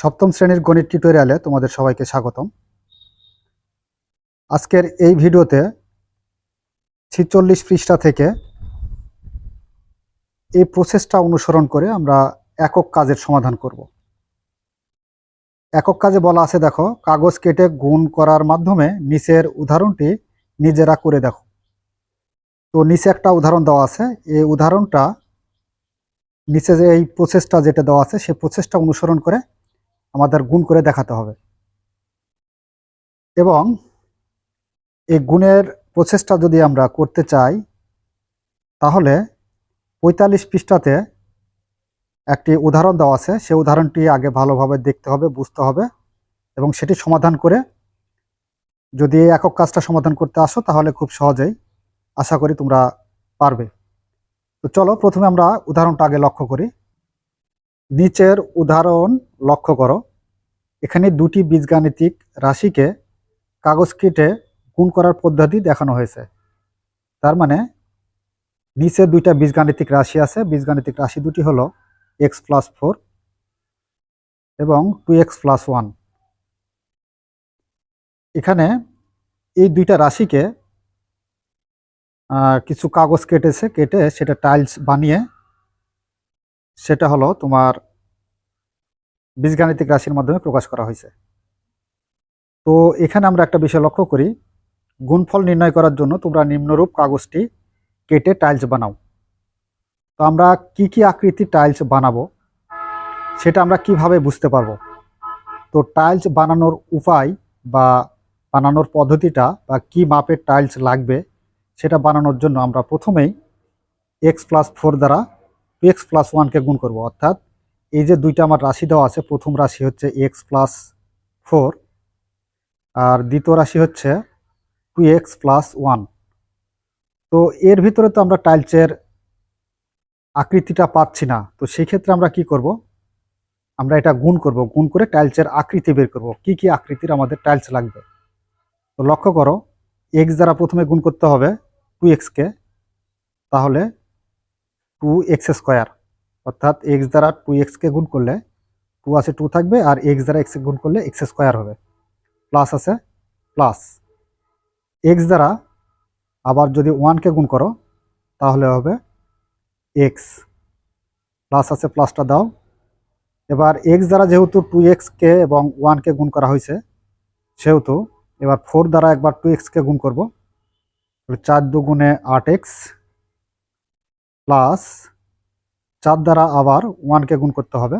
সপ্তম শ্রেণির গণিত টিউটোরিয়ালে তোমাদের সবাইকে স্বাগতম। আজকের এই ভিডিওতে ছিচল্লিশ পৃষ্ঠা থেকে এই প্রসেসটা অনুসরণ করে আমরা একক কাজের সমাধান করব। একক কাজে বলা আছে, দেখো, কাগজ কেটে গুণ করার মাধ্যমে নিচের উদাহরণটি নিজেরা করে দেখো। তো নিচে একটা উদাহরণ দেওয়া আছে, এই উদাহরণটা নিচে যে এই প্রসেসটা যেটা দেওয়া আছে, সেই প্রসেসটা অনুসরণ করে আমাদের গুণ করে দেখাতে হবে। এবং এই গুণের প্রসেসটা যদি আমরা করতে চাই, তাহলে পঁয়তাল্লিশ পৃষ্ঠাতে একটি উদাহরণ দেওয়া আছে। সেই উদাহরণটি আগে ভালোভাবে দেখতে হবে, বুঝতে হবে এবং সেটি সমাধান করে যদি একক কাজটা সমাধান করতে আসো, তাহলে খুব সহজেই আশা করি তোমরা পারবে। তো চলো প্রথমে আমরা উদাহরণটা আগে লক্ষ্য করি। নিচের উদাহরণ লক্ষ্য করো। এখানে দুটি বীজগাণিতিক রাশিকে কাগজ কেটে গুণ করার পদ্ধতি দেখানো হয়েছে। তার মানে নিচে দুইটা বীজগাণিতিক রাশি আছে। বীজগাণিতিক রাশি দুটি হলো এক্স প্লাস ফোর এবং টু এক্স প্লাস ওয়ান এখানে এই দুইটা রাশিকে কিছু কাগজ কেটেছে, কেটে সেটা টাইলস বানিয়ে সেটা হলো তোমার বীজগাণিতিক রাশির মাধ্যমে প্রকাশ করা হয়েছে। তো এখানে আমরা একটা বিষয় লক্ষ্য করি, গুণফল নির্ণয় করার জন্য তোমরা নিম্নরূপ কাগজটি কেটে টাইলস বানাও। তো আমরা কি কি আকৃতি টাইলস বানাবো, সেটা আমরা কীভাবে বুঝতে পারব? তো টাইলস বানানোর উপায় বা বানানোর পদ্ধতিটা বা কি মাপের টাইলস লাগবে, সেটা বানানোর জন্য আমরা প্রথমেই এক্স প্লাস ফোর দ্বারা টু এক্স প্লাস ওয়ানকে গুণ করব, অর্থাৎ এই যে দুইটা আমার রাশি দেওয়া আছে, প্রথম রাশি হচ্ছে এক্স প্লাস ফোর আর দ্বিতীয় রাশি হচ্ছে টু এক্স প্লাস ওয়ান তো এর ভিতরে তো আমরা টাইলসের আকৃতিটা পাচ্ছি না, তো সেই ক্ষেত্রে আমরা কি করব? আমরা এটা গুণ করব, গুণ করে টাইলসের আকৃতি বের করব, কি কি আকৃতির আমাদের টাইলস লাগবে? তো লক্ষ্য করো এক্স দ্বারা প্রথমে গুণ করতে হবে টু এক্সকে তাহলে টু এক্স স্কোয়ার অর্থাৎ এক্স দ্বারা টু এক্সকে গুণ করলে টু আছে টু থাকবে আর এক্স দ্বারা এক্স গুণ করলে এক্স স্কোয়ার হবে। প্লাস আছে প্লাস এক্স দ্বারা আবার যদি ওয়ানকে গুণ করো, তাহলে হবে এক্স প্লাস আছে প্লাসটা দাও। এবার এক্স দ্বারা যেহেতু টু এক্সকে এবং ওয়ানকে গুণ করা হয়েছে, সেহেতু এবার ফোর দ্বারা একবার টু এক্সকে গুণ করব। চার দুগুণে আট এক্স প্লাস চার দ্বারা আবার ওয়ানকে গুণ করতে হবে,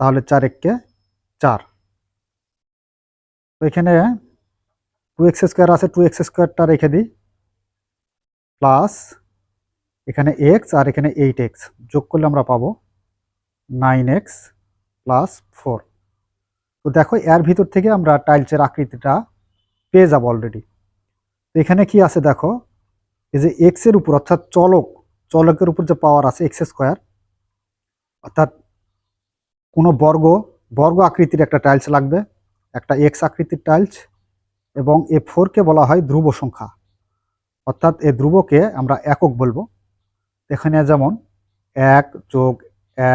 তাহলে চার এককে চার। তো এখানে টু এক্স স্কোয়ার আছে টু এক্স স্কোয়ারটা রেখে দিই। প্লাস এখানে এক্স আর এখানে এইট এক্স যোগ করলে আমরা পাবো নাইন এক্স প্লাস ফোর তো দেখো, এর ভিতর থেকে আমরা টাইলসের আকৃতিটা পেয়ে যাব অলরেডি তো এখানে কি আছে দেখো, এই যে এক্সের উপর অর্থাৎ চলক চলকের উপর যে পাওয়ার আছে এক্স স্কোয়ার অর্থাৎ কোনো বর্গ বর্গ আকৃতির একটা টাইলস লাগবে, একটা এক্স আকৃতির টাইলস এবং এ ফোরকে বলা হয় ধ্রুব সংখ্যা। অর্থাৎ এ ধ্রুবকে আমরা একক বলব। এখানে যেমন এক যোগ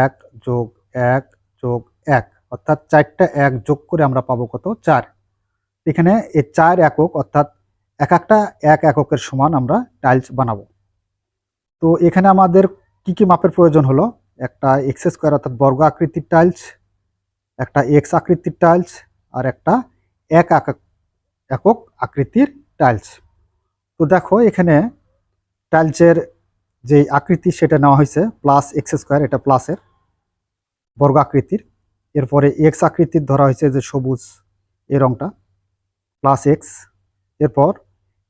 এক যোগ এক যোগ এক, অর্থাৎ চারটা এক যোগ করে আমরা পাবো কত? চার। এখানে এই চার একক, অর্থাৎ এক একটা এক এককের সমান আমরা টাইলস বানাবো। তো এখানে আমাদের কি কি মাপের প্রয়োজন হলো? একটা এক্স স্কোয়ার অর্থাৎ বর্গ আকৃতির টাইলস একটা এক্স আকৃতির টাইলস আর একটা এক একক আকৃতির টাইলস তো দেখো, এখানে টাইলসের যে আকৃতি সেটা নেওয়া হয়েছে প্লাস এক্স স্কোয়ার এটা প্লাসের বর্গ আকৃতির। এরপরে এক্স আকৃতির ধরা হয়েছে যে সবুজ এই রংটা প্লাস এক্স এরপর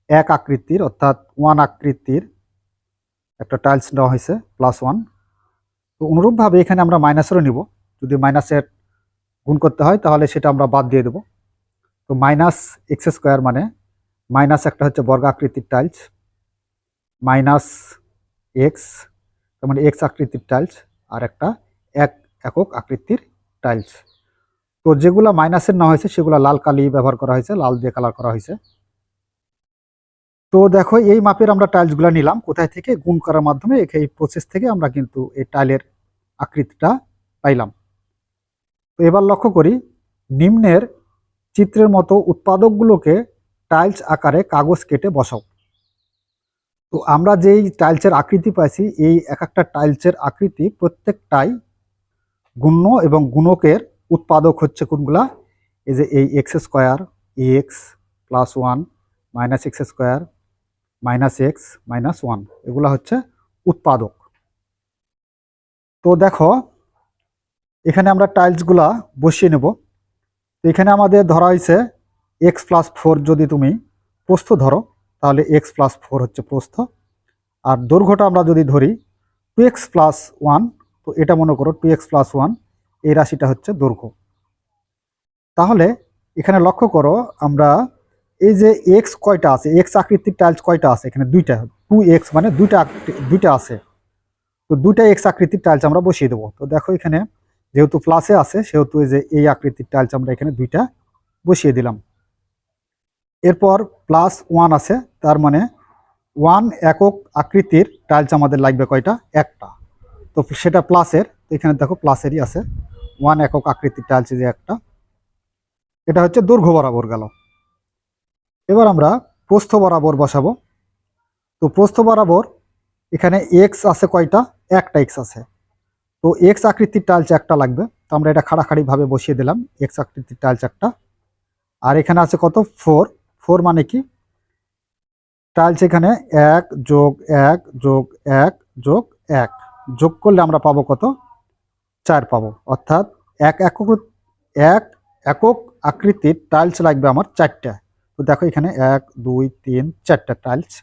এক আকৃতির, অর্থাৎ ওয়ান আকৃতির একটা টাইলস নেওয়া হয়েছে প্লাস ওয়ান তো অনুরূপভাবে এখানে আমরা মাইনাসেরও নিব। যদি মাইনাসের গুণ করতে হয়, তাহলে সেটা আমরা বাদ দিয়ে দেব। তো মাইনাস এক্স স্কোয়ার মানে মাইনাস একটা হচ্ছে বর্গ আকৃতির টাইলস মাইনাস এক্স তার মানে এক্স আকৃতির টাইলস আর একটা এক একক আকৃতির টাইলস তো যেগুলো মাইনাসের নেওয়া হয়েছে, সেগুলো লাল কালি ব্যবহার করা হয়েছে, লাল দিয়ে কালার করা হয়েছে। তো দেখো, এই মাপের আমরা টাইলসগুলো নিলাম। কোথায় থেকে? গুণ করার মাধ্যমে এই প্রসেস থেকে আমরা কিন্তু এই টাইলের আকৃতিটা পাইলাম। তো এবার লক্ষ্য করি, নিম্নের চিত্রের মতো উৎপাদকগুলোকে টাইলস আকারে কাগজ কেটে বসাও। তো আমরা যেই টাইলসের আকৃতি পাইছি, এই এক একটা টাইলসের আকৃতি প্রত্যেকটাই গুণ্য এবং গুণকের উৎপাদক হচ্ছে কোনগুলা? এই যে এই x square x plus one minus x square minus x minus one এগুলো হচ্ছে উৎপাদক। তো দেখো, এখানে আমরা টাইলসগুলা বসিয়ে নেব। এখানে আমাদের ধরা হয়েছে এক্স প্লাস ফোর যদি তুমি প্রস্থ ধরো, তাহলে এক্স প্লাস ফোর হচ্ছে প্রস্থ। আর দৈর্ঘ্যটা আমরা যদি ধরি টু এক্স প্লাস ওয়ান তো এটা মনে করো টু এক্স প্লাস ওয়ান এই রাশিটা হচ্ছে দৈর্ঘ্য। তাহলে এখানে লক্ষ্য করো, আমরা এই যে এক্স কয়টা আছে? এক্স আকৃতির টাইলস কয়টা আছে? এখানে দুইটা। টু এক্স মানে দুইটা দুইটা আছে। তো দুইটা এক্স আকৃতির টাইলস আমরা বসিয়ে দেবো। তো দেখো এখানে যেহেতু প্লাসে আছে, সেহেতু এই যে এই আকৃতির টাইলস আমরা এখানে দুইটা বসিয়ে দিলাম। এরপর প্লাস ওয়ান আছে, তার মানে ওয়ান একক আকৃতির টাইলস আমাদের লাগবে কয়টা? একটা। তো সেটা প্লাসের এখানে দেখো প্লাসেরই আছে। ওয়ান একক আকৃতির টাইলস যে একটা। এটা হচ্ছে দৈর্ঘ্য বরাবর গেল। এবার আমরা প্রস্থ বরাবর বসাবো। তো প্রস্থ বরাবর এখানে এক্স আছে কয়টা? একটা এক্স আছে। তো এক্স আকৃতির টাইলস একটা লাগবে। তো আমরা এটা খাড়াখাড়িভাবে বসিয়ে দিলাম এক্স আকৃতির টাইলস একটা। আর এখানে আছে কত? ফোর ফোর মানে কি? টাইলস এখানে এক যোগ এক যোগ এক যোগ এক। যোগ করলে আমরা পাবো কত? চার পাবো। অর্থাৎ এক একক এক একক আকৃতির টাইলস লাগবে আমার চারটা। তো দেখো এখানে এক, দুই, তিন, চারটা টাইলস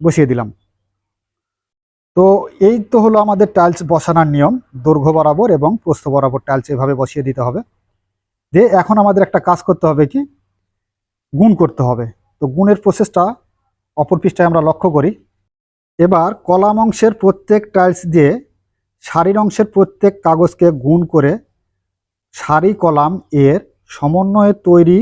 বসিয়ে দিলাম। তো এই তো হলো আমাদের টাইলস বসানোর নিয়ম। দৈর্ঘ্য বরাবর এবং প্রস্থ বরাবর টাইলস এভাবে বসিয়ে দিতে হবে। যে এখন আমাদের একটা কাজ করতে হবে কি? গুণ করতে হবে। তো গুণের প্রসেসটা অপর পৃষ্ঠায় আমরা লক্ষ্য করি। এবার কলাম অংশের প্রত্যেক টাইলস দিয়ে সারির অংশের প্রত্যেক কাগজকে গুণ করে সারি কলাম এর সমন্বয়ে তৈরি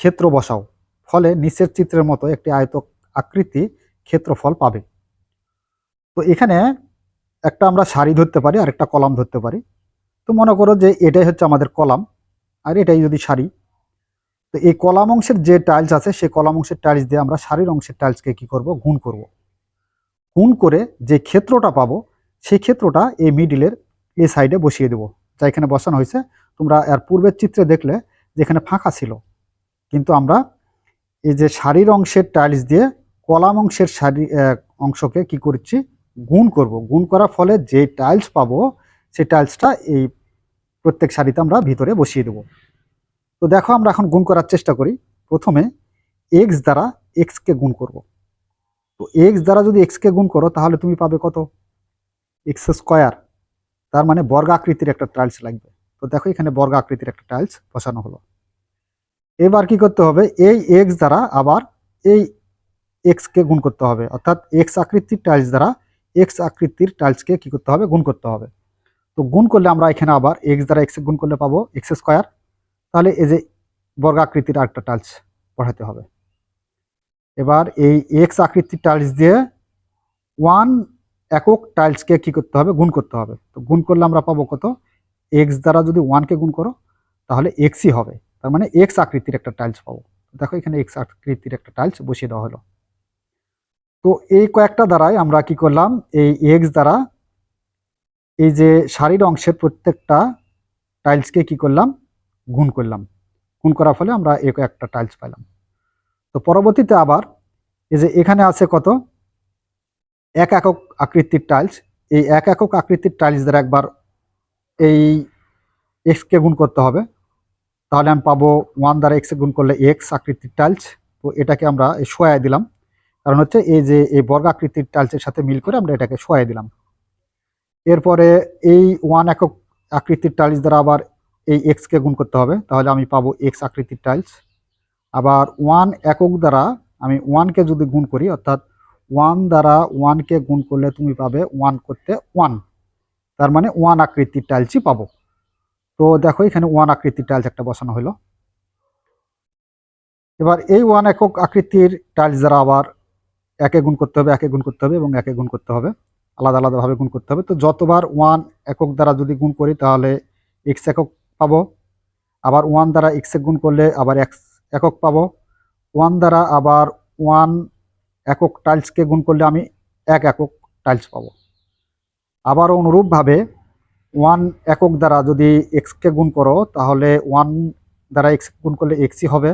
ক্ষেত্র বসাও। ফলে নিচের চিত্রের মতো একটি আয়ত আকৃতি ক্ষেত্রফল পাবে। তো এখানে একটা আমরা সারি ধরতে পারি আর একটা কলাম ধরতে পারি। তো মনে করো যে এটাই হচ্ছে আমাদের কলাম, আর এটাই যদি সারি। তো এই কলাম অংশের যে টাইলস আছে, সেই কলাম অংশের টাইলস দিয়ে আমরা সারির অংশের টাইলসকে কি করব? গুণ করব। গুণ করে যে ক্ষেত্রটা পাবো, সেই ক্ষেত্রটা এই মিডিলের এই সাইডে বসিয়ে দেবো। যা এখানে বসানো হয়েছে, তোমরা এর পূর্বের চিত্রে দেখলে যেখানে ফাঁকা ছিল। কিন্তু আমরা এই যে সারির অংশের টাইলস দিয়ে কলাম অংশের আহ, অংশকে কি করছি? গুণ করব। গুণ করার ফলে যে টাইলস পাবো সেই টাইলসটা এই প্রত্যেক সারিতে আমরা ভিতরে বসিয়ে দেবো। তো দেখো আমরা এখন গুণ করার চেষ্টা করি। প্রথমে এক্স দ্বারা এক্সকে গুণ করব। তো এক্স দ্বারা যদি এক্সকে গুণ করো তাহলে তুমি পাবে কত? এক্স স্কোয়ার তার মানে বর্গ আকৃতির একটা টাইলস লাগবে। তো দেখো এখানে বর্গ আকৃতির একটা টাইলস বসানো হলো। এবার কি করতে হবে? এই এক্স দ্বারা আবার এই এক্সকে গুণ করতে হবে। অর্থাৎ এক্স আকৃতির টাইলস দ্বারা এক্স আকৃতির টাইলসকে কি করতে হবে? গুণ করতে হবে। তো গুণ করলে আমরা এখানে আবার এক্স দ্বারা এক্স গুণ করলে পাবো এক্স স্কোয়ার তাহলে এই যে বর্গাকৃতির আরেকটা টাইলস পড়াতে হবে। এবার এই এক্স আকৃতির টাইলস দিয়ে ওয়ান একক টাইলসকে কি করতে হবে? গুণ করতে হবে। তো গুণ করলে আমরা পাবো কত? এক্স দ্বারা যদি ওয়ানকে গুণ করো, তাহলে এক্সই হবে। তার মানে এক্স আকৃতির একটা টাইলস পাবো। দেখো এখানে এক্স আকৃতির একটা টাইলস বসিয়ে দেওয়া হলো। তো এই কয়েকটা দ্বারাই আমরা কি করলাম? এই এক্স দ্বারা এই যে শাড়ির অংশের প্রত্যেকটা টাইলসকে কি করলাম? গুণ করলাম। গুণ করার ফলে আমরা এক একটা টাইলস পাইলাম। তো পরবর্তীতে আবার এই যে এখানে আছে কত? এক একক আকৃতির টাইলস এই এক একক আকৃতির টাইলস দ্বারা একবার এই এক্সকে গুণ করতে হবে। তাহলে আমি পাবো ওয়ান দ্বারা এক্সে গুণ করলে এক্স আকৃতির টাইলস তো এটাকে আমরা শোয়ায় দিলাম। কারণ হচ্ছে এই যে, এই বর্গ আকৃতির টাইলসের সাথে মিল করে আমরা এটাকে শোয়ায় দিলাম। এরপরে এই ওয়ান একক আকৃতির টাইলস দ্বারা আবার এই এক্সকে গুণ করতে হবে। তাহলে আমি পাবো এক্স আকৃতির টাইলস আবার ওয়ান একক দ্বারা আমি ওয়ানকে যদি গুণ করি, অর্থাৎ ওয়ান দ্বারা ওয়ানকে গুণ করলে তুমি পাবে ওয়ান করতে ওয়ান তার মানে ওয়ান আকৃতির টাইলসই পাবো। তো দেখো এখানে ওয়ান আকৃতির টাইলস একটা বসানো হলো এবার এই ওয়ান একক আকৃতির টাইলস দ্বারা আবার একে গুণ করতে হবে, একে গুণ করতে হবে এবং একে গুণ করতে হবে। আলাদা আলাদাভাবে গুণ করতে হবে। তো যতবার ওয়ান একক দ্বারা যদি গুণ করি তাহলে এক্স একক পাবো। আবার ওয়ান দ্বারা এক্সে গুণ করলে আবার এক্স একক পাবো। ওয়ান দ্বারা আবার ওয়ান একক টাইলসকে গুণ করলে আমি এক একক টাইলস পাবো। আবার অনুরূপভাবে ওয়ান একক দ্বারা যদি এক্সকে গুণ করো, তাহলে ওয়ান দ্বারা এক্স গুণ করলে এক্সই হবে।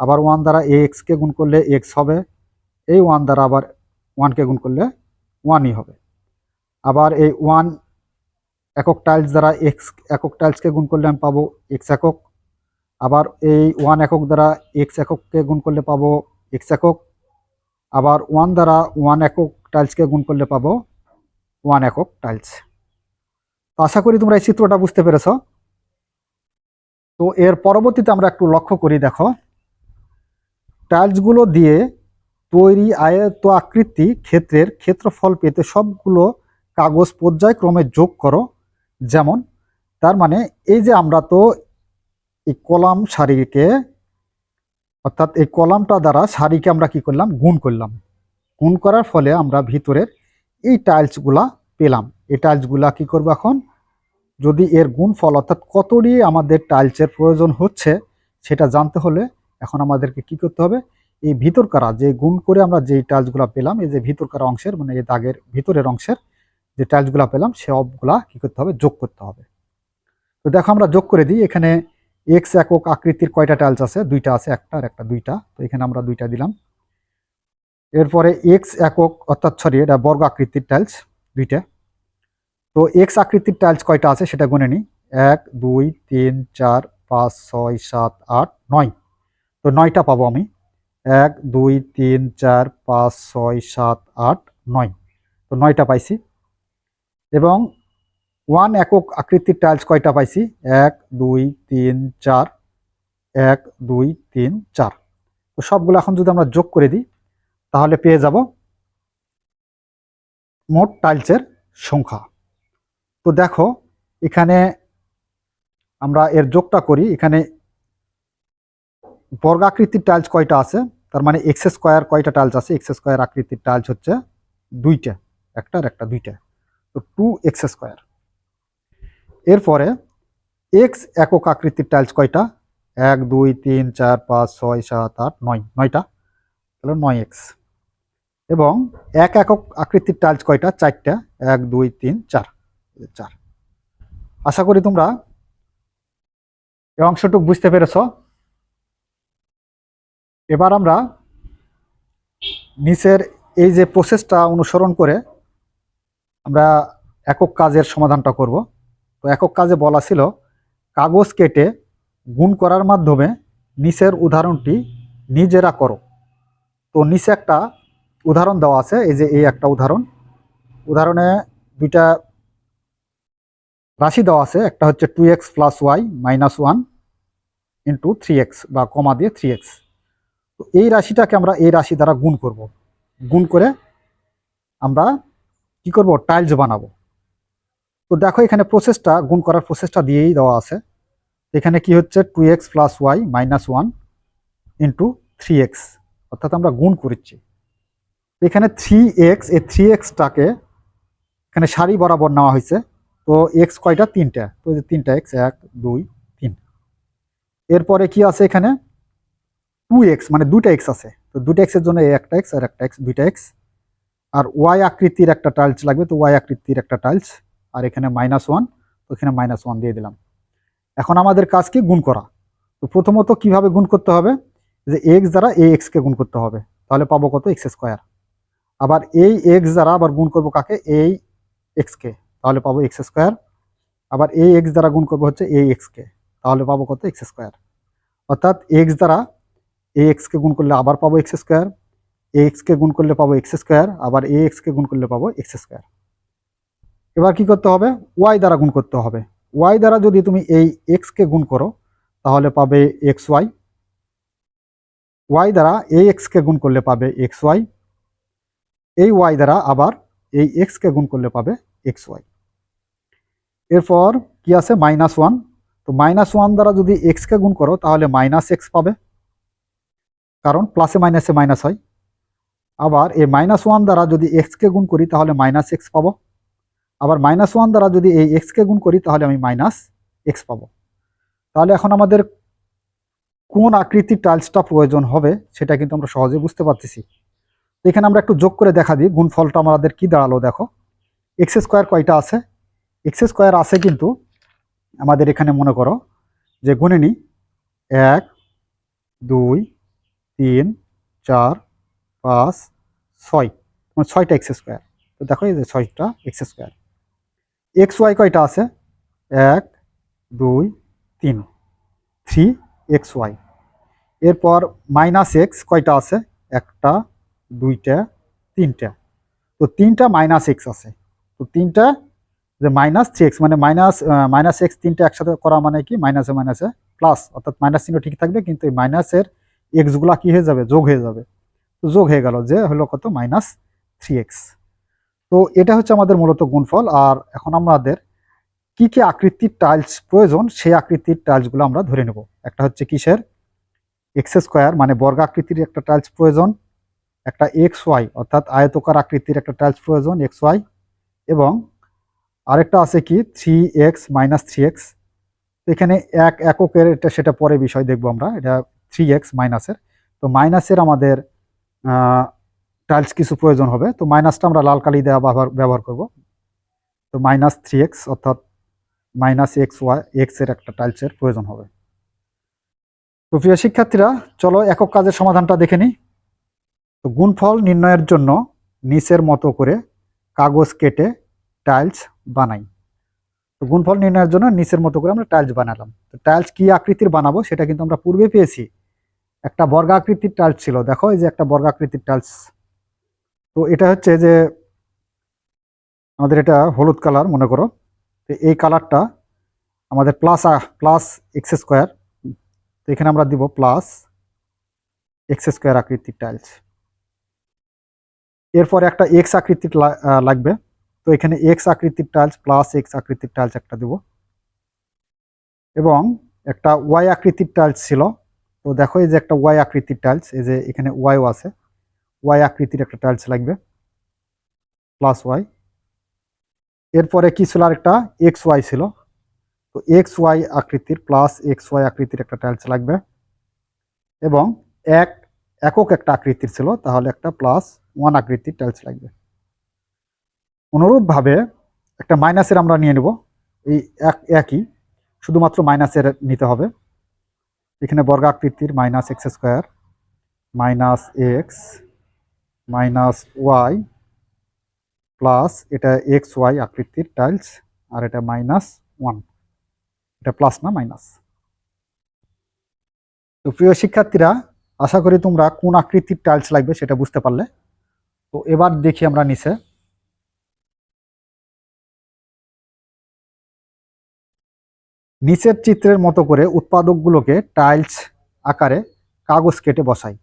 আবার ওয়ান দ্বারা এ এক্সকে গুণ করলে এক্স হবে। এই ওয়ান দ্বারা আবার ওয়ানকে গুণ করলে ওয়ানই হবে। আবার এই ওয়ান একক টাইলস দ্বারা এক্স একক টাইলসকে গুণ করলে আমি পাবো এক্স একক। আবার এই ওয়ান একক দ্বারা এক্স একককে গুণ করলে পাবো এক্স একক। আবার ওয়ান দ্বারা ওয়ান একক টাইলসকে গুণ করলে পাবো ওয়ান একক টাইলস তো আশা করি তোমরা এই চিত্রটা বুঝতে পেরেছ। তো এর পরবর্তীতে আমরা একটু লক্ষ্য করি, দেখো। টাইলসগুলো দিয়ে তৈরি আয়ত আকৃতি ক্ষেত্রের ক্ষেত্রফল পেতে সবগুলো কাগজ পর্যায়ক্রমে যোগ করো। যেমন, তার মানে এই যে আমরা তো এই কলাম সারিকে, অর্থাৎ এই কলামটা দ্বারা সারিকে আমরা কি করলাম? গুণ করলাম। গুণ করার ফলে আমরা ভিতরের এই টাইলসগুলা পেলাম। এই টাইলসগুলা কি করব এখন? যদি এর গুণফল অর্থাৎ কতটি আমাদের টাইলসের প্রয়োজন হচ্ছে, সেটা জানতে হলে এখন আমাদেরকে কি করতে হবে? এই ভিতরকারা, যে গুণ করে আমরা যেই টাইলসগুলা পেলাম, এই যে ভিতরকার অংশের মানে এই দাগের ভিতরের অংশের যে টাইলসগুলা পেলাম সবগুলা কি করতে হবে? যোগ করতে হবে। তো দেখো আমরা যোগ করে দিই। এখানে এক্স একক আকৃতির কয়টা টাইলস আছে? দুইটা আছে, একটা আর একটা দুইটা। তো এখানে আমরা দুইটা দিলাম। এরপরে এক্স একক, অর্থাৎ সরি এটা বর্গ আকৃতির টাইলস দুইটা। তো এক্স আকৃতির টাইলস কয়টা আছে সেটা গুনে নিই। এক, দুই, তিন, চার, পাঁচ, ছয়, সাত, আট, নয়। তো নয়টা পাবো আমি। এক, দুই, তিন, চার, পাঁচ, ছয়, সাত, আট, নয়। তো নয়টা পাইছি। এবং ওয়ান একক আকৃতির টাইলস কয়টা পাইছি? এক, দুই, তিন, চার। এক, দুই, তিন, চার। তো সবগুলো এখন যদি আমরা যোগ করে দিই, তাহলে পেয়ে যাব মোট টাইলসের সংখ্যা। তো দেখো, এখানে আমরা এর যোগটা করি। এখানে বর্গাকৃতির টাইলস কয়টা আছে? তার মানে এক্স স্কোয়ার কয়টা টাইলস আছে? এক্স স্কোয়ার আকৃতির টাইলস হচ্ছে দুইটা, একটা আর একটা দুইটা। তো টু এক্স স্কোয়ার। এরপরে এক্স একক আকৃতির টাইলস কয়টা? এক, দুই, তিন, চার, পাঁচ, ছয়, সাত, আট, নয়। নয়টা? তাহলে নয় এক্স। এবং এক একক আকৃতির টাইলস কয়টা? চারটা। এক, দুই, তিন, চার। চার। আশা করি তোমরা এই অংশটুকু বুঝতে পেরেছ। এবার আমরা নিচের এই যে প্রসেসটা অনুসরণ করে আমরা একক কাজের সমাধানটা করব। তো একক কাজে বলা ছিল কাগজ কেটে গুণ করার মাধ্যমে নিচের উদাহরণটি নিজেরা করো। তো নিচে একটা উদাহরণ দেওয়া আছে, এই যে এই একটা উদাহরণ। উদাহরণে দুইটা রাশি দেওয়া আছে, একটা হচ্ছে two x plus y minus one into three x বা কমা দিয়ে থ্রি এক্স তো এই রাশিটাকে আমরা এই রাশি দ্বারা গুণ করব। গুণ করে আমরা কি করব? টাইলস বানাবো। তো দেখো এখানে প্রসেসটা গুণ করার প্রসেসটা দিয়েই দেওয়া আছে। এখানে কি হচ্ছে? Two X plus Y minus one into three X অর্থাৎ আমরা গুণ করছি। এখানে থ্রি এক্স এই থ্রি এক্সটাকে এখানে সারি বরাবর নেওয়া হয়েছে। তো এক্স কয়টা? তিনটা। তো যে তিনটা এক্স এক, দুই, তিন। এরপরে কি আছে এখানে? টু এক্স মানে দুইটা এক্স আছে। তো দুইটা এক্সের জন্য একটা এক্স আর একটা এক্স দুইটা এক্স আর ওয়াই আকৃতির একটা টাইলস লাগবে। তো ওয়াই আকৃতির একটা টাইলস আর এখানে মাইনাস ওয়ান তো এখানে মাইনাস ওয়ান দিয়ে দিলাম। এখন আমাদের কাজ কি? গুণ করা। তো প্রথমত কীভাবে গুণ করতে হবে? যে এক্স দ্বারা এ এক্সকে গুণ করতে হবে। তাহলে পাবো কত? এক্স স্কোয়ার আবার এই এক্স দ্বারা আবার গুণ করব কাকে? এই এক্সকে তাহলে পাবো এক্স স্কোয়ার আবার এই এক্স দ্বারা গুণ করব হচ্ছে এই এক্সকে তাহলে পাবো কত? এক্স স্কোয়ার অর্থাৎ এক্স দ্বারা এ এক্সকে গুণ করলে আবার পাবো এক্স স্কোয়ার এ এক্সকে গুণ করলে পাবো এক্স স্কোয়ার আবার এ এক্সকে গুণ করলে পাবো এক্স স্কোয়ার এবার কি করতে হবে? ওয়াই দ্বারা গুণ করতে হবে। ওয়াই দ্বারা যদি তুমি এই এক্সকে গুণ করো, তাহলে পাবে এক্স ওয়াই ওয়াই দ্বারা এই এক্সকে গুণ করলে পাবে এক্স ওয়াই এই ওয়াই দ্বারা আবার এই এক্সকে গুণ করলে পাবে এক্স ওয়াই এরপর কি আছে? মাইনাস ওয়ান তো মাইনাস ওয়ান দ্বারা যদি এক্সকে গুণ করো, তাহলে মাইনাস এক্স পাবে। কারণ প্লাসে মাইনাসে মাইনাস হয়। আবার এই মাইনাস ওয়ান দ্বারা যদি এক্সকে গুণ করি, তাহলে মাইনাস এক্স পাবো। আবার মাইনাস ওয়ান দ্বারা যদি এই এক্সকে গুণ করি, তাহলে আমি মাইনাস এক্স পাবো। তাহলে এখন আমাদের কোন আকৃতির টাইলসটা প্রয়োজন হবে, সেটা কিন্তু আমরা সহজে বুঝতে পারতেছি। এখানে আমরা একটু যোগ করে দেখা দিই, গুণফলটা আমাদের কি দাঁড়াল দেখো। এক্স স্কোয়ার কয়টা আছে? এক্স স্কোয়ার আছে কিন্তু আমাদের এখানে মনে করো যে গুনে নিই এক, দুই, তিন, চার, পাঁচ, ছয়। মানে ছয়টা এক্স স্কোয়ার তো দেখো এই যে ছয়টা এক্স স্কোয়ার এক্স ওয়াই কয়টা আছে? এক, দুই, তিন। থ্রি এক্স ওয়াই এরপর মাইনাস এক্স কয়টা আছে? একটা দুইটা, তিনটা। তো তিনটা মাইনাস এক্স আছে। তো তিনটা, যে মাইনাস থ্রি এক্স মানে মাইনাস মাইনাস এক্স তিনটা একসাথে করা মানে কি? মাইনাসে মাইনাসে প্লাস অর্থাৎ মাইনাস চিহ্ন ঠিক থাকবে, কিন্তু এই মাইনাসের এক্সগুলা কি হয়ে যাবে? যোগ হয়ে যাবে। তো যোগ হয়ে গেল যে হলো কত? মাইনাস থ্রি এক্স তো এটা হচ্ছে আমাদের মূলত গুণফল। আর এখন আমাদের কি কি আকৃতির টাইলস প্রয়োজন, সেই আকৃতির টাইলসগুলো আমরা ধরে নেব। একটা হচ্ছে কিসের? এক্স স্কোয়ার মানে বর্গ আকৃতির একটা টাইলস প্রয়োজন। একটা এক্স ওয়াই অর্থাৎ আয়তকার আকৃতির একটা টাইলস প্রয়োজন এক্স ওয়াই এবং আরেকটা আছে কি? Three x minus three x এখানে এক এককের এটা সেটা পরে বিষয় দেখব আমরা। এটা থ্রি এক্স মাইনাসের তো মাইনাসের আমাদের টাইলস কিছু প্রয়োজন হবে। তো মাইনাসটা আমরা লাল কালি দেওয়া ব্যবহার ব্যবহার করব। তো মাইনাস থ্রি এক্স অর্থাৎ মাইনাস এক্স ওয়াই এক্সের একটা টাইলসের প্রয়োজন হবে। তো প্রিয় শিক্ষার্থীরা, চলো একক কাজের সমাধানটা দেখে নিই। তো গুণফল নির্ণয়ের জন্য নিচের মতো করে কাগজ কেটে টাইলস বানাই। তো গুণফল নির্ণয়ের জন্য নিচের মতো করে আমরা টাইলস বানালাম। তো টাইলস কী আকৃতির বানাবো সেটা কিন্তু আমরা পূর্বে পেয়েছি। একটা বর্গাকৃতির টাইলস ছিল, দেখো এই যে একটা বর্গাকৃতির টাইলস তো এটা হচ্ছে যে আমাদের এটা হলুদ কালার মনে করো। তো এই কালারটা আমাদের প্লাস প্লাস এক্স স্কোয়ার তো এখানে আমরা দিব প্লাস এক্স স্কোয়ার আকৃতির টাইলস এরপরে একটা এক্স আকৃতির লাগবে। তো এখানে এক্স আকৃতির টাইলস প্লাস এক্স আকৃতির টাইলস একটা দেব। এবং একটা ওয়াই আকৃতির টাইলস ছিল। তো দেখো এই যে একটা ওয়াই আকৃতির টাইলস এই যে এখানে ওয়াইও আছে। ওয়াই আকৃতির একটা টাইলস লাগবে প্লাস ওয়াই এরপরে কি ছিল আরেকটা? এক্স ওয়াই ছিল। তো এক্স ওয়াই আকৃতির প্লাস এক্স ওয়াই আকৃতির একটা টাইলস লাগবে। এবং এক একক একটা আকৃতির ছিল, তাহলে একটা প্লাস ওয়ান আকৃতির টাইলস লাগবে। অনুরূপভাবে একটা মাইনাসের আমরা নিয়ে নেব। এই এক, একই, শুধুমাত্র মাইনাসের নিতে হবে। এখানে বর্গাকৃতির minus x square minus x minus y plus এটা এক্স ওয়াই আকৃতির টাইলস আর এটা মাইনাস ওয়ান এটা প্লাস না মাইনাস তো প্রিয় শিক্ষার্থীরা আশা করি তোমরা কোন আকৃতির টাইলস লাগবে সেটা বুঝতে পারলে। তো এবার দেখি আমরা নিচে। নিচের চিত্রের মতো করে উৎপাদকগুলোকে টাইলস আকারে কাগজ কেটে বসাই।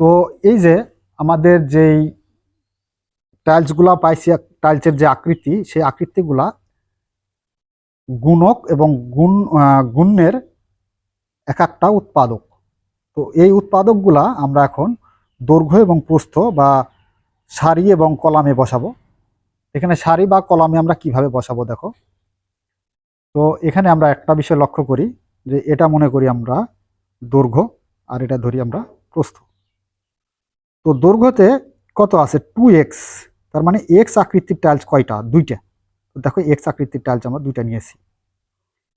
তো এই যে আমাদের যেই টাইলসগুলা পাইছি টাইলসের যে আকৃতি, সেই আকৃতিগুলা গুণক এবং গুণ গুণ্যের এক একটা উৎপাদক। তো এই উৎপাদকগুলা আমরা এখন দৈর্ঘ্য এবং প্রস্থ বা সারি এবং কলামে বসাবো। এখানে সারি বা কলামে আমরা কীভাবে বসাবো দেখো। তো এখানে আমরা একটা বিষয় লক্ষ্য করি যে এটা মনে করি আমরা দৈর্ঘ্য আর এটা ধরি আমরা প্রস্থ। তো দৈর্ঘ্যতে কত আছে? টু এক্স তার মানে এক্স আকৃতির টাইলস কয়টা? দুইটা। তো দেখো এক্স আকৃতির টাইলস আমরা দুইটা নিয়েছি।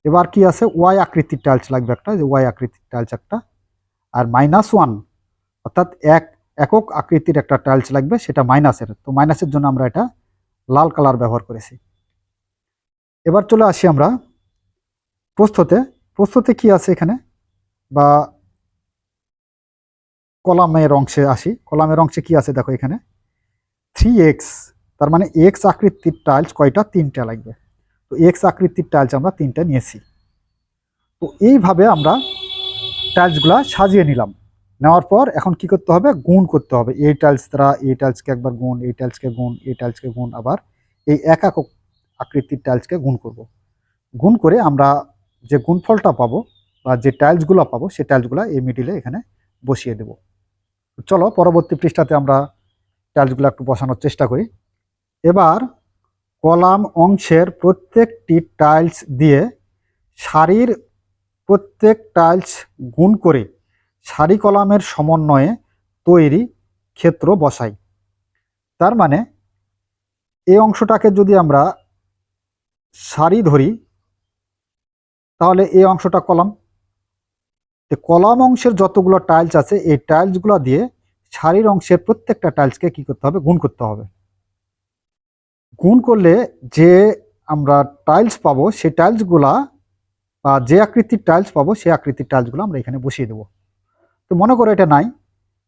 এবার কি আছে? ওয়াই আকৃতির টাইলস লাগবে একটা, যে ওয়াই আকৃতির টাইলস একটা। আর মাইনাস ওয়ান অর্থাৎ এক, একক আকৃতির একটা টাইলস লাগবে, সেটা মাইনাসের তো মাইনাসের জন্য আমরা এটা লাল কালার ব্যবহার করেছি। এবার চলে আসি আমরা প্রস্থতে। প্রস্থতে কি আছে এখানে? বা কলামের অংশে আসি। কলামের অংশে কি আছে দেখো এখানে? থ্রি এক্স তার মানে এক্স আকৃতির টাইলস কয়টা? তিনটা লাগবে। তো এক্স আকৃতির টাইলস আমরা তিনটা নিয়েছি। তো এইভাবে আমরা টাইলসগুলা সাজিয়ে নিলাম। নেওয়ার পর এখন কি করতে হবে? গুণ করতে হবে। এই টাইলস দ্বারা এই টাইলসকে একবার গুণ, এই টাইলসকে গুণ, এই টাইলসকে গুণ আবার এই এক একক আকৃতির টাইলসকে গুণ করব। গুণ করে আমরা যে গুণফলটা পাবো বা যে টাইলসগুলো পাবো, সেই টাইলসগুলো এই মিডিলে এখানে বসিয়ে দেব। চলো পরবর্তী পৃষ্ঠাতে আমরা টাইলসগুলো একটু বসানোর চেষ্টা করি। এবার কলাম অংশের প্রত্যেকটি টাইলস দিয়ে সারির প্রত্যেক টাইলস গুণ করে সারি কলামের সমন্বয়ে তৈরি ক্ষেত্র বসাই। তার মানে এই অংশটাকে যদি আমরা সারি ধরি, তাহলে এই অংশটা কলাম। কলাম অংশের যতগুলো টাইলস আছে, এই টাইলসগুলো দিয়ে সারির অংশের প্রত্যেকটা টাইলসকে কি করতে হবে? গুণ করতে হবে। গুণ করলে যে আমরা টাইলস পাবো, সেই টাইলসগুলা বা যে আকৃতির টাইলস পাবো, সেই আকৃতির টাইলসগুলো আমরা এখানে বসিয়ে দেবো। তো মনে করো এটা নাই।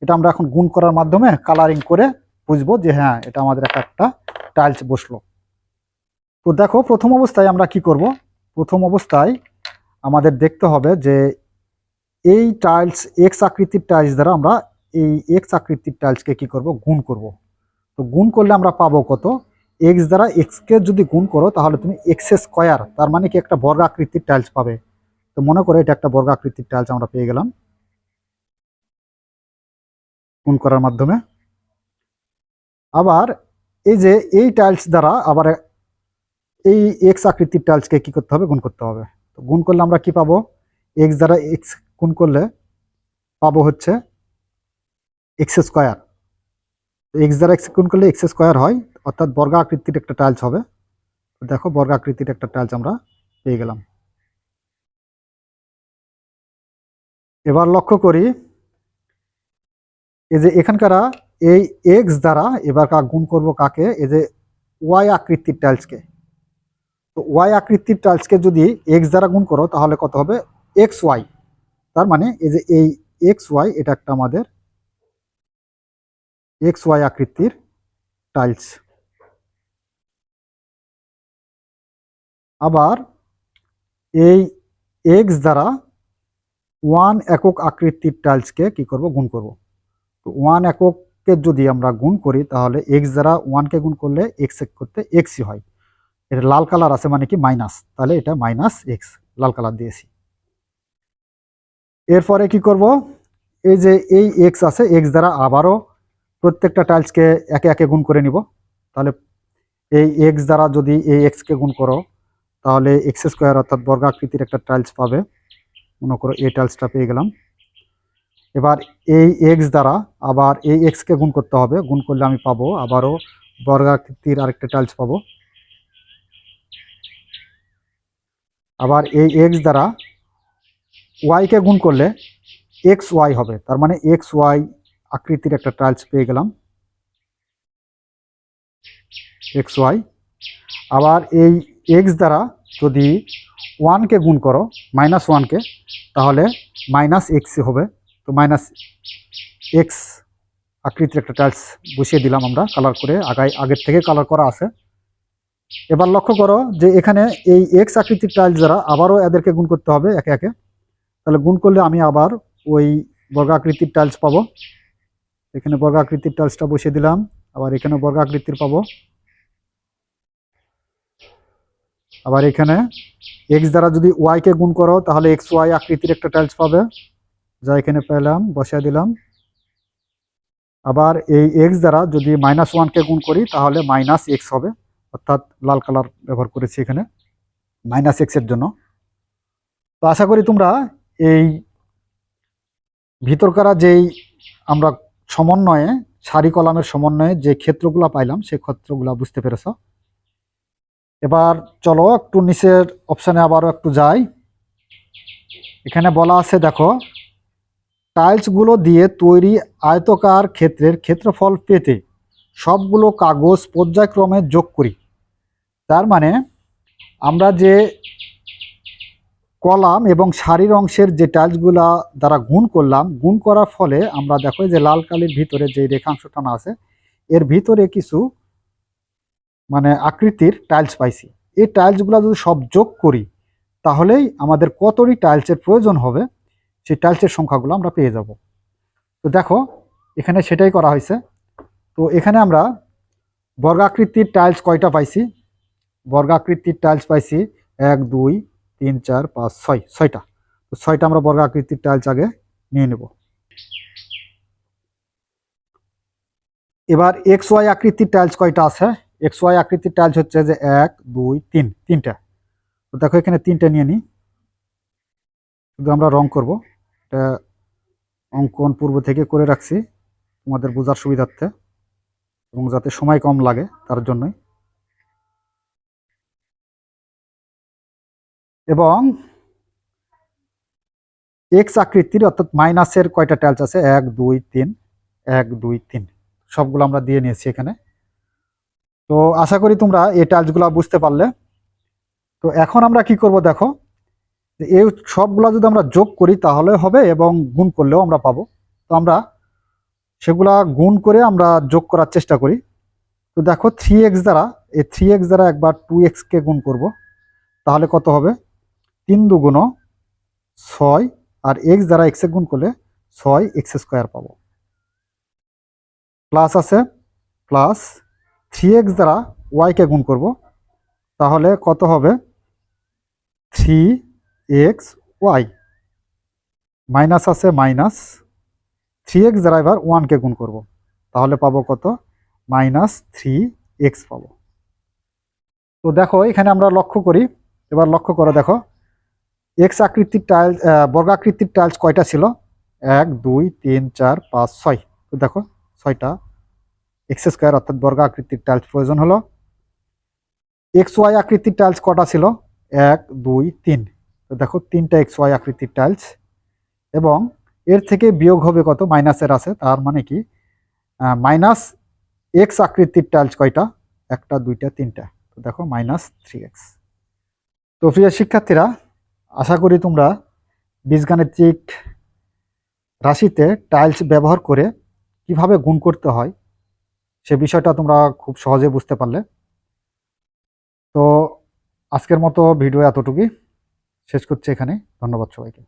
এটা আমরা এখন গুণ করার মাধ্যমে কালারিং করে বুঝব যে হ্যাঁ এটা আমাদের একটা একটা টাইলস বসল। তো দেখো, প্রথম অবস্থায় আমরা কি করব? প্রথম অবস্থায় আমাদের দেখতে হবে যে এই টাইলস এক্স আকৃতির টাইলস দ্বারা আমরা এই এক্স আকৃতির টাইলসকে কি করব? গুণ করব। তো গুণ করলে আমরা পাবো কত? এক্স দ্বারা এক্সকে যদি গুণ করো, তাহলে তুমি এক্স স্কোয়ার তার মানে কি একটা বর্গ আকৃতির টাইলস পাবে। তো মনে করো এটা একটা বর্গ আকৃতির টাইলস আমরা পেয়ে গেলাম। গুণ করার মাধ্যমে। আবার এই যে এই টাইলস দ্বারা আবার এই এক্স আকৃতির টাইলসকে কি করতে হবে? গুণ করতে হবে। তো গুণ করলে আমরা কি পাবো? এক্স দ্বারা এক্স গুণ করলে পাবো হচ্ছে এক্স স্কোয়ার এক্স দ্বারা এক্স গুণ করলে এক্স স্কোয়ার হয়। অর্থাৎ বর্গা আকৃতির একটা টাইলস হবে। দেখো বর্গা আকৃতির একটা টাইলস আমরা পেয়ে গেলাম। এবার লক্ষ্য করি, এই যে এখানকার এই এক্স দ্বারা এবার কা গুণ করব কাকে? এই যে ওয়াই আকৃতির টাইলসকে তো ওয়াই আকৃতির টাইলসকে যদি এক্স দ্বারা গুণ করো, তাহলে কত হবে? এক্স ওয়াই তার মানে এই যে এই এক্স ওয়াই এটা একটা আমাদের এক্স ওয়াই আকৃতির টাইলস আবার এই এক্স দ্বারা ওয়ান একক আকৃতির টাইলসকে কি করব? গুণ করব। তো ওয়ান এককে যদি আমরা গুণ করি, তাহলে এক্স দ্বারা ওয়ানকে গুণ করলে এক্স এক করতে এক্সই হয়। এটা লাল কালার আছে মানে কি? মাইনাস তাহলে এটা মাইনাস এক্স লাল কালার দিয়েছি। এরপরে কি করব? এই যে এই এক্স আছে এক্স দ্বারা আবারও প্রত্যেকটা টাইলসকে একে একে গুণ করে নিব। তাহলে এই এক্স দ্বারা যদি এই এক্সকে গুণ করো তাহলে এক্স স্কোয়ার অর্থাৎ বর্গাকৃতির একটা টাইলস পাবে। মনে করো এই টাইলসটা পেয়ে গেলাম। এবার এই এক্স দ্বারা আবার এই এক্সকে গুণ করতে হবে। গুণ করলে আমি পাবো আবারও বর্গাকৃতির আরেকটা টাইলস পাবো। আবার এই এক্স দ্বারা ওয়াইকে গুণ করলে এক্স ওয়াই হবে। তার মানে এক্স ওয়াই আকৃতির একটা টাইলস পেয়ে গেলাম। এক্স ওয়াই আবার এই এক্স দ্বারা যদি ওয়ানকে গুণ করো মাইনাস ওয়ানকে তাহলে মাইনাস এক্স হবে। তো মাইনাস এক্স আকৃতির একটা টাইলস বসিয়ে দিলাম আমরা কালার করে, আগায়, আগের থেকে কালার করা আছে। এবার লক্ষ্য করো যে এখানে এই এক্স আকৃতির টাইলস দ্বারা আবারও এদেরকে গুণ করতে হবে একে একে। তাহলে গুণ করলে আমি আবার ওই বর্গাকৃতির টাইলস পাবো। এখানে বর্গাকৃতির টাইলসটা বসিয়ে দিলাম, আবার এখানে বর্গাকৃতির পাবো। আবার এখানে এক্স দ্বারা যদি ওয়াইকে গুণ করো, তাহলে এক্স ওয়াই আকৃতির একটা টাইলস পাবে। যা এখানে পেলাম, বসিয়ে দিলাম। আবার এই এক্স দ্বারা যদি মাইনাস ওয়ানকে গুণ করি, তাহলে মাইনাস এক্স হবে। অর্থাৎ লাল কালার ব্যবহার করেছি এখানে মাইনাস এক্সের জন্য। তো আশা করি তোমরা এই ভিতরকারা যেই আমরা সমন্বয়ে, সারি কলামের সমন্বয়ে যে ক্ষেত্রগুলো পাইলাম সেই ক্ষেত্রগুলো বুঝতে পেরেছ। এবার চলো একটু নিচের অপশানে আবারও একটু যাই। এখানে বলা আছে, দেখো টাইলসগুলো দিয়ে তৈরি আয়তকার ক্ষেত্রের ক্ষেত্রফল পেতে সবগুলো কাগজ পর্যায়ক্রমে যোগ করি। তার মানে আমরা যে কলাম এবং শাড়ির অংশের যে টাইলসগুলা দ্বারা গুণ করলাম, গুণ করার ফলে আমরা দেখো যে লাল কালির ভিতরে যে রেখাংশটা টানা আছে, এর ভিতরে কিছু মানে আকৃতির টাইলস পাইছি। এই টাইলসগুলো যদি সব যোগ করি, তাহলেই আমাদের কতটি টাইলসের প্রয়োজন হবে, সেই টাইলসের সংখ্যাগুলো আমরা পেয়ে যাব। তো দেখো, এখানে সেটাই করা হয়েছে। তো এখানে আমরা বর্গাকৃতির টাইলস কয়টা পাইছি? বর্গাকৃতির টাইলস পাইছি এক, দুই, তিন, চার, পাঁচ, ছয়, ছয়টা। তো ছয়টা আমরা বর্গাকৃতির টাইলস আগে নিয়ে নেব। এবার এক্স ওয়াই আকৃতির টাইলস কয়টা আছে? এক্স ওয়াই আকৃতির টাইলস হচ্ছে যে এক, দুই, তিন, তিনটা। তো দেখো এখানে তিনটা নিয়ে নিই। শুধু আমরা রং করব। এটা অঙ্কন পূর্ব থেকে করে রাখছি তোমাদের বোঝার সুবিধার্থে এবং যাতে সময় কম লাগে তার জন্যই। এবং এক্স আকৃতির অর্থাৎ মাইনাসের কয়টা টাইলস আছে? এক, দুই, তিন, এক, দুই, তিন। সবগুলো আমরা দিয়ে নিয়েছি এখানে। তো আশা করি তোমরা এই টাইলসগুলো বুঝতে পারলে। তো এখন আমরা কি করব দেখো এই সবগুলো যদি আমরা যোগ করি তাহলে হবে এবং গুণ করলেও আমরা পাবো। তো আমরা সেগুলা গুণ করে আমরা যোগ করার চেষ্টা করি। তো দেখো থ্রি এক্স দ্বারা, এই থ্রি এক্স দ্বারা একবার টু এক্সকে গুণ করব। তাহলে কত হবে? তিন দুগুণ ছয়, আর এক্স দ্বারা এক্সে গুণ করলে ছয় এক্স স্কোয়ার পাবো। প্লাস আছে প্লাস থ্রি এক্স দ্বারা ওয়াইকে গুণ করব, তাহলে কত হবে? থ্রি এক্স ওয়াই মাইনাস আছে মাইনাস। থ্রি এক্স দ্বারা এবার ওয়ানকে গুণ করব, তাহলে পাবো কত? মাইনাস থ্রি এক্স পাবো। তো দেখো, এখানে আমরা লক্ষ্য করি, এবার লক্ষ্য করে দেখো। এক্স আকৃতির টাইলস বর্গাকৃতির টাইলস কয়টা ছিল? এক, দুই, তিন, চার, পাঁচ, ছয়। তো দেখো, ছয়টা এক্স স্কোয়ার অর্থাৎ বর্গাকৃতির টাইলস প্রয়োজন হলো। এক্স ওয়াই আকৃতির টাইলস কটা ছিল? এক, দুই, তিন। তো দেখো, তিনটা এক্স ওয়াই আকৃতির টাইলস এবং এর থেকে বিয়োগ হবে কত? মাইনাসের আছে। তার মানে কি? মাইনাস এক্স আকৃতির টাইলস কয়টা? একটা, দুইটা, তিনটা। তো দেখো মাইনাস থ্রি এক্স তো প্রিয় শিক্ষার্থীরা, আশা করি তোমরা বীজগাণিতিক রাশিতে টাইলস ব্যবহার করে কীভাবে গুণ করতে হয় সে বিষয়টা তোমরা খুব সহজে বুঝতে পারলে। তো আজকের মতো ভিডিও এতটুকুই। শেষ করছি এখানে ধন্যবাদ সবাইকে।